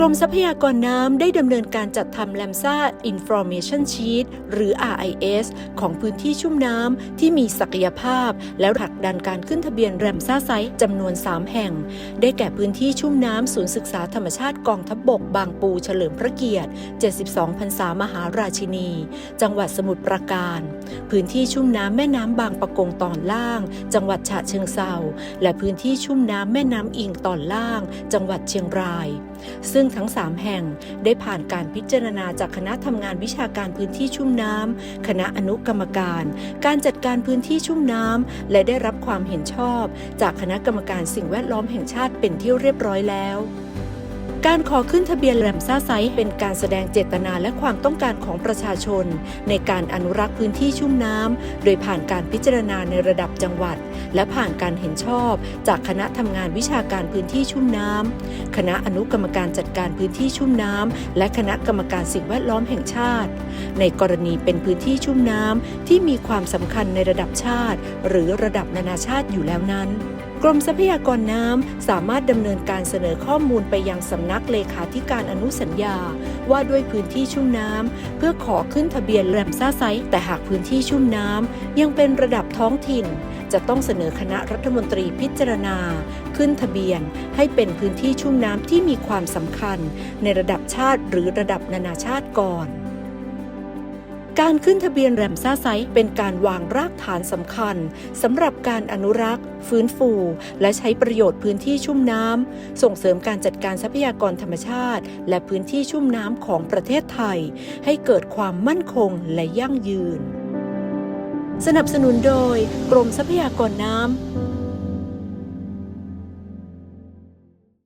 กรมทรัพยากรน้ำได้ดำเนินการจัดทำแลมซ่า Information Sheet หรือ RIS ของพื้นที่ชุ่มน้ำที่มีศักยภาพ และผลักดันการขึ้นทะเบียนแรมซ่าไซต์จำนวน 3 แห่ง ได้แก่พื้นที่ชุ่มน้ำศูนย์ศึกษาธรรมชาติกองทัพบบก บางปูเฉลิมพระเกียรติ 72พรรษามหาราชินี จังหวัดสมุทรปราการ พื้นที่ชุ่มน้ำแม่น้ำบางปะกงตอนล่าง จังหวัดฉะเชิงเซาและพื้นที่ชุ่มน้ำแม่น้ำอิงตอนล่าง จังหวัดเชียงราย ซึ่งทั้ง 3 แห่ง ได้ผ่านการพิจารณาจากคณะทำงานวิชาการพื้นที่ชุ่มน้ำ คณะอนุกรรมการ การจัดการพื้นที่ชุ่มน้ำ และได้รับความเห็นชอบ จากคณะกรรมการสิ่งแวดล้อมแห่งชาติเป็นที่เรียบร้อยแล้ว การขอขึ้นทะเบียนแรมซ่าไซต์เป็นการแสดงเจตนาและความต้องการของประชาชน ในการอนุรักษ์พื้นที่ชุ่มน้ำ โดยผ่านการพิจารณาในระดับจังหวัด และผ่านการเห็นชอบจากคณะทำงานวิชาการพื้นที่ชุ่มน้ำ คณะอนุกรรมการจัดการพื้นที่ชุ่มน้ำ และคณะกรรมการสิ่งแวดล้อมแห่งชาติ ในกรณีเป็นพื้นที่ชุ่มน้ำที่มีความสำคัญในระดับชาติ หรือระดับนานาชาติอยู่แล้วนั้น กรมทรัพยากรน้ำสามารถดำเนินการเสนอข้อมูลไปยังสำนักเลขาธิการอนุสัญญา ว่าด้วยพื้นที่ชุ่มน้ำเพื่อขอขึ้นทะเบียนแรมซ่าไซต์แต่หากพื้นที่ชุ่มน้ำยังเป็นระดับท้องถิ่น จะต้องเสนอคณะรัฐมนตรีพิจารณา ขึ้นทะเบียนให้เป็นพื้นที่ชุ่มน้ำที่มีความสำคัญ ในระดับชาติหรือระดับนานาชาติก่อน การขึ้นทะเบียนแรมซ่าไซต์เป็นการวางรากฐานสำคัญสำหรับการอนุรักษ์ ฟื้นฟู และใช้ประโยชน์พื้นที่ชุ่มน้ำส่งเสริมการจัดการทรัพยากรธรรมชาติ และพื้นที่ชุ่มน้ำของประเทศไทย ให้เกิดความมั่นคงและยั่งยืน สนับสนุนโดยกรมทรัพยากรน้ำ